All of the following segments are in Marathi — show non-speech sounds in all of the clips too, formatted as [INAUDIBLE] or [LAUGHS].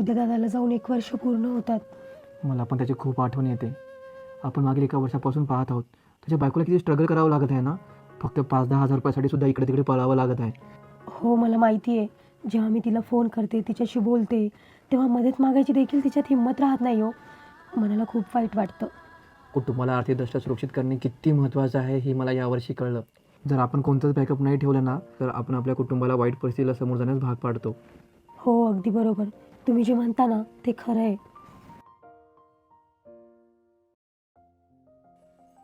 उद्या दादाला जाऊन एक वर्ष पूर्ण होतात. मला पण त्याची खूप आठवण येते. आपण मागील एका वर्षापासून पाहत आहोत. त्याच्या बायकोला किती स्ट्रगल करावं लागत आहे ना? फक्त पाच दहा हजार रुपयासाठी सुद्धा इकडे तिकडे पळावं लागत आहे. हो मला माहिती आहे. जेव्हा मी तिला फोन करते तिच्याशी बोलते तेव्हा मदत मागायची देखील तिच्यात हिंमत राहत नाही हो. मनाला खूप वाईट वाटतं. कुटुंबाला आर्थिकदृष्ट्या सुरक्षित करणे किती महत्त्वाचं आहे हे मला यावर्षी कळलं. जर आपण कोणतंच बॅकअप नाही ठेवलं ना तर आपण आपल्या कुटुंबाला वाईट परिस्थितीला समोर जाण्यास भाग पाडतो. हो अगदी बरोबर. तुम्ही जे म्हणता ना ते खरं आहे.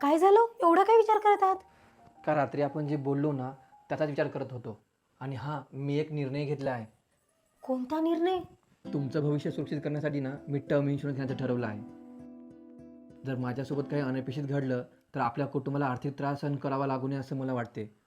काय झालं? एवढा काय विचार करत आहात? का रात्री आपण जे बोललो ना त्याचाच विचार करत होतो. आणि हां मी एक निर्णय घेतला आहे. कोणता निर्णय? तुमचं भविष्य सुरक्षित करण्यासाठी ना मी टर्म इन्शुरन्स घेण्याचं ठरवलं आहे. जर माझ्यासोबत काही अनपेक्षित घडलं तर आपल्या कुटुंबाला आर्थिक त्रास सहन करावा लागू नये असं मला वाटते.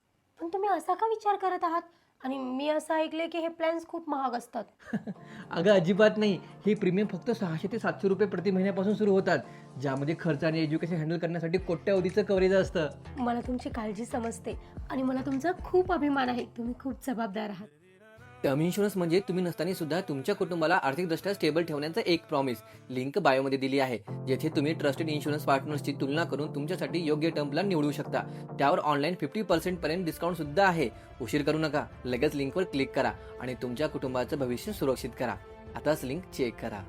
पण तुम्ही असा का विचार करत आहात? आणि मी असं ऐकले की हे प्लॅन्स खूप महाग असतात. [LAUGHS] अगं अजिबात नाही. हे प्रीमियम फक्त सहाशे ते सातशे रुपये प्रति महिन्यापासून सुरू होतात. ज्यामध्ये खर्च आणि एज्युकेशन हँडल करण्यासाठी कोट्यावधीचं कव्हरेज असतं. मला तुमची काळजी समजते आणि मला तुमचा खूप अभिमान आहे. तुम्ही खूप जबाबदार आहात. टर्म इन्शुरन्स म्हणजे तुम्ही नसताना सुद्धा तुमच्या कुटुंबाला आर्थिकदृष्ट्या स्टेबल ठेवण्याचा एक प्रॉमिस लिंक बायोमध्ये दिली आहे जेथे तुम्ही ट्रस्टेड इन्शुरन्स पार्टनर्सची तुलना करून तुमच्यासाठी योग्य टर्म प्लॅन निवडू शकता. त्यावर ऑनलाईन फिफ्टी पर्सेंट पर्यंत डिस्काउंट सुद्धा आहे. उशीर करू नका लगेच लिंकवर क्लिक करा आणि तुमच्या कुटुंबाचं भविष्य सुरक्षित करा. आताच लिंक चेक करा.